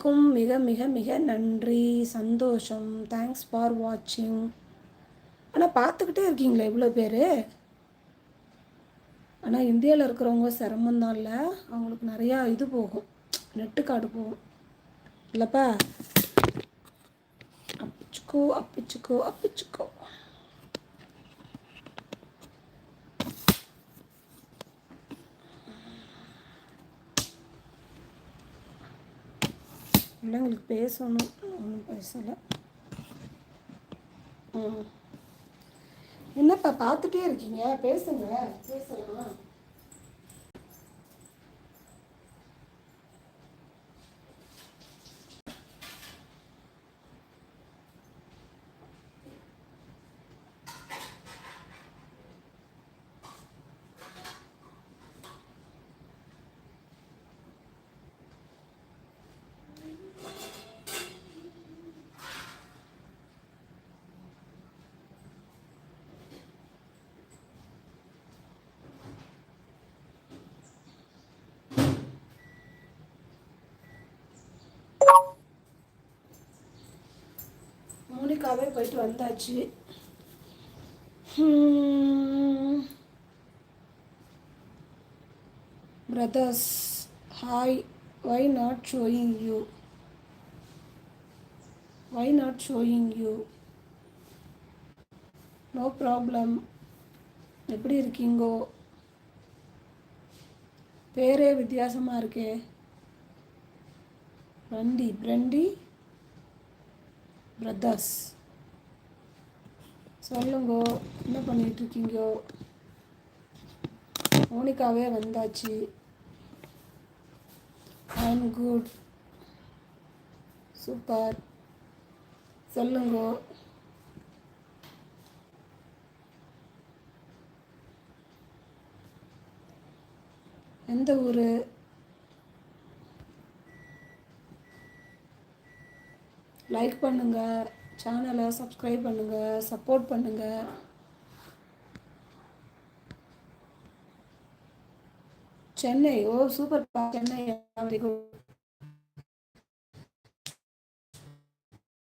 க்கும் மிக மிக மிக நன்றி. சந்தோஷம். தேங்க்ஸ் ஃபார் வாட்சிங் ஆனால் பார்த்துக்கிட்டே இருக்கீங்களே இவ்வளோ பேர்? ஆனால் இந்தியாவில் இருக்கிறவங்க சிரமம்தான் இல்லை அவங்களுக்கு நிறையா இது போகும். நெட்டு காடு போகும். இல்லைப்பா? அப்பிச்சுக்கோ அப்பிச்சுக்கோ அப்பிச்சுக்கோ. பிள்ளைங்களுக்கு பேசணும். ஒன்றும் பேசலை. ம் என்னப்பா பார்த்துட்டே இருக்கீங்க? பேசுங்க. பேசலாம்? மோனிகாவே போயிட்டு வந்தாச்சு. Brothers hi why not showing you why not showing you no problem எப்படி இருக்கீங்கோ? பேரே வித்தியாசமாக இருக்கே. பிரண்டி பிரண்டி பிரதர்ஸ் சொல்லுங்க என்ன பண்ணிட்டு இருக்கீங்கோ மோனிகாவே வந்தாச்சு. ஐம் குட் சூப்பர் சொல்லுங்க. எந்த ஊர்? லைக் பண்ணுங்கள் சேனலை சப்ஸ்கிரைப் பண்ணுங்கள் சப்போர்ட் பண்ணுங்கள் Chennai oh super Chennai. Very good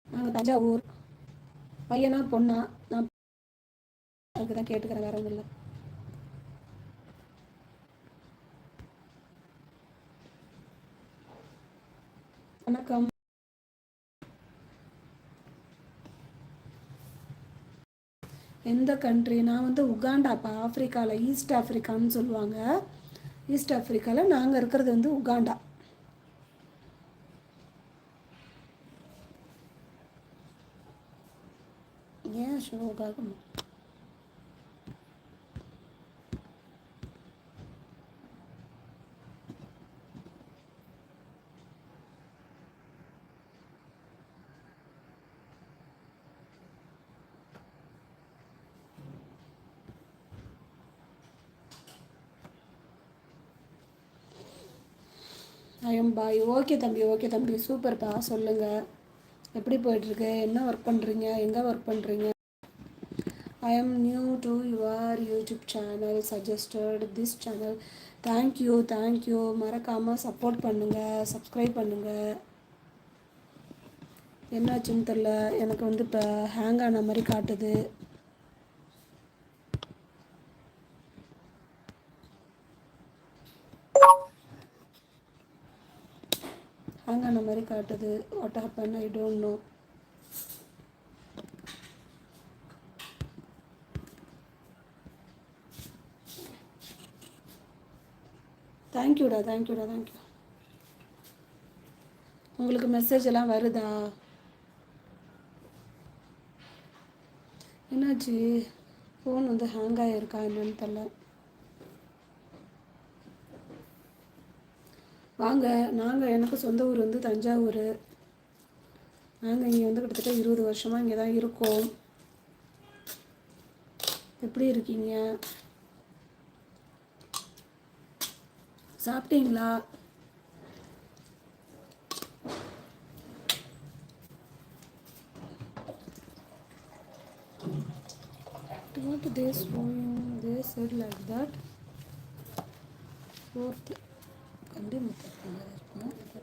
நாங்கள் தஞ்சாவூர். பையனா பொண்ணா? நான் அதுக்கு தான் கேட்டுக்கிறேன் வேற ஒன்றும் இல்லை. வணக்கம். எந்த கண்ட்ரி நான் வந்து உகாண்டாப்பா ஆஃப்ரிக்காவில் ஈஸ்ட் ஆஃப்ரிக்கான்னு சொல்லுவாங்க. ஈஸ்ட் ஆஃப்ரிக்காவில் நாங்கள் இருக்கிறது வந்து உகாண்டா. ஏன் ஷோகாகும் ஐயம் பாய் ஓகே தம்பி ஓகே தம்பி சூப்பர்ப்பா சொல்லுங்கள் எப்படி போயிட்டுருக்கு? என்ன ஒர்க் பண்ணுறீங்க எங்கே ஒர்க் பண்ணுறீங்க I am new to your YouTube channel suggested this channel thank you thank you மறக்காமல் சப்போர்ட் பண்ணுங்கள் சப்ஸ்கிரைப் பண்ணுங்கள் என்னாச்சுன்னு தெரில எனக்கு வந்து இப்போ ஹேங் ஆன மாதிரி காட்டுது. பண்ண மாதிரி காட்டுது. What happen I don't know தேங்க்யூடா தேங்க்யூடா தேங்க்யூ உங்களுக்கு மெசேஜ் எல்லாம் வருதா? என்னாச்சு? ஃபோன் வந்து ஹேங் ஆகிருக்கா என்னன்னு தெரில வாங்க நாங்கள் எனக்கு சொந்த ஊர் வந்து தஞ்சாவூர் நாங்கள் இங்கே வந்து கிட்டத்தட்ட இருபது வருஷமாக இங்கே தான் இருக்கோம் எப்படி இருக்கீங்க சாப்பிட்டீங்களா What they showing? They said like that. Fourth. እንደ